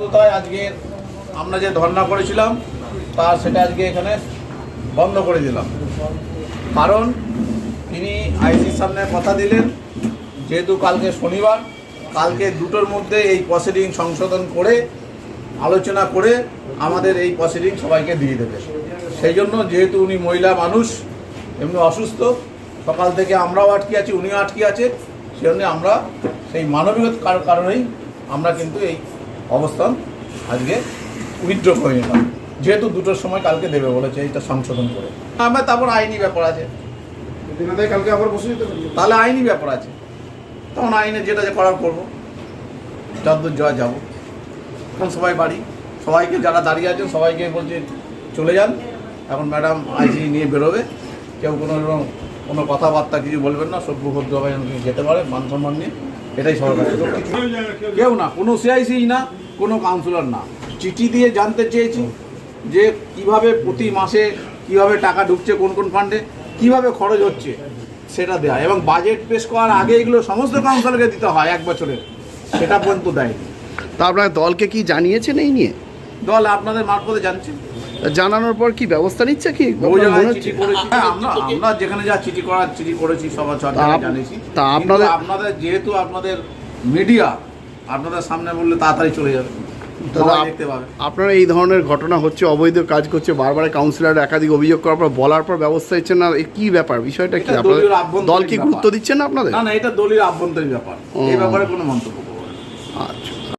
আজকে আমরা যে ধর্ণা করেছিলাম, তা সেটা আজকে এখানে বন্ধ করে দিলাম। কারণ তিনি আইসির সামনে কথা দিলেন, যেহেতু কালকে শনিবার, কালকে দুটোর মধ্যে এই প্রসিডিং সংশোধন করে, আলোচনা করে আমাদের এই প্রসিডিং সবাইকে দিয়ে দেবে। সেই জন্য যেহেতু উনি মহিলা মানুষ, এমনি অসুস্থ, সকাল থেকে আমরাও আটকে আছি, উনিও আটকে আছে, সেই জন্য আমরা সেই মানবিক কার- কারণেই আমরা কিন্তু এই অবস্থান আজকে উইথড্র করে নিলাম। যেহেতু দুটোর সময় কালকে দেবে বলেছে এইটা সংশোধন করে। আমরা তারপর আইনি ব্যাপার আছে। কালকে আবার বসে যেতে তাহলে আইনি ব্যাপার আছে। তখন আইনে যেটা যে করার করব। যতদূর যাওয়া যাব। এখন সবাই বাড়ি। সবাইকে যারা দাঁড়িয়ে আছেন সবাইকে বলছে চলে যান। এখন ম্যাডাম আইসি নিয়ে বেরোবে। কেউ কোনো রকম কোনো কথাবার্তা কিছু বলবেন না সভ্য ভদ্রভাবে যেতে পারে মান সম্মান নিয়ে। এটাই কাছে কেউ না কোনো সিআইসি না কোনো কাউন্সিলর না। চিঠি দিয়ে জানতে চেয়েছি যে কীভাবে প্রতি মাসে কীভাবে টাকা ঢুকছে কোন কোন ফান্ডে কীভাবে খরচ হচ্ছে সেটা দেয়া। এবং বাজেট পেশ করার আগে এগুলো সমস্ত কাউন্সিলরকে দিতে হয় এক বছরের। সেটা পর্যন্ত দেয়নি। তা আপনার দলকে কি জানিয়েছেন এই নিয়ে? দল আপনাদের মারফতে জানছে। জানানোর পর কি ব্যবস্থা নিচ্ছে কি? হচ্ছে? হ্যাঁ, আমরা আমরা যেখানে যা চিঠি করার চিঠি করেছি সবার জানিয়েছি। তা আপনাদের- আপনাদের যেহেতু আপনাদের মিডিয়া আপনাদের সামনে বললে তাড়াতাড়ি চলে যাবে। আপনারা এই ধরনের ঘটনা হচ্ছে অবৈধ কাজ করছে বারবার কাউন্সিলর একাধিক অভিযোগ করার পর বলার পর ব্যবস্থা নিচ্ছেন না। কি ব্যাপার? বিষয়টা কি আপনাদের দল কি গুরুত্ব দিচ্ছেন না আপনাদের? না না এটা দলীয় আভ্যন্তরীণ ব্যাপার। এই ব্যাপারে কোনো মন্তব্য আচ্ছা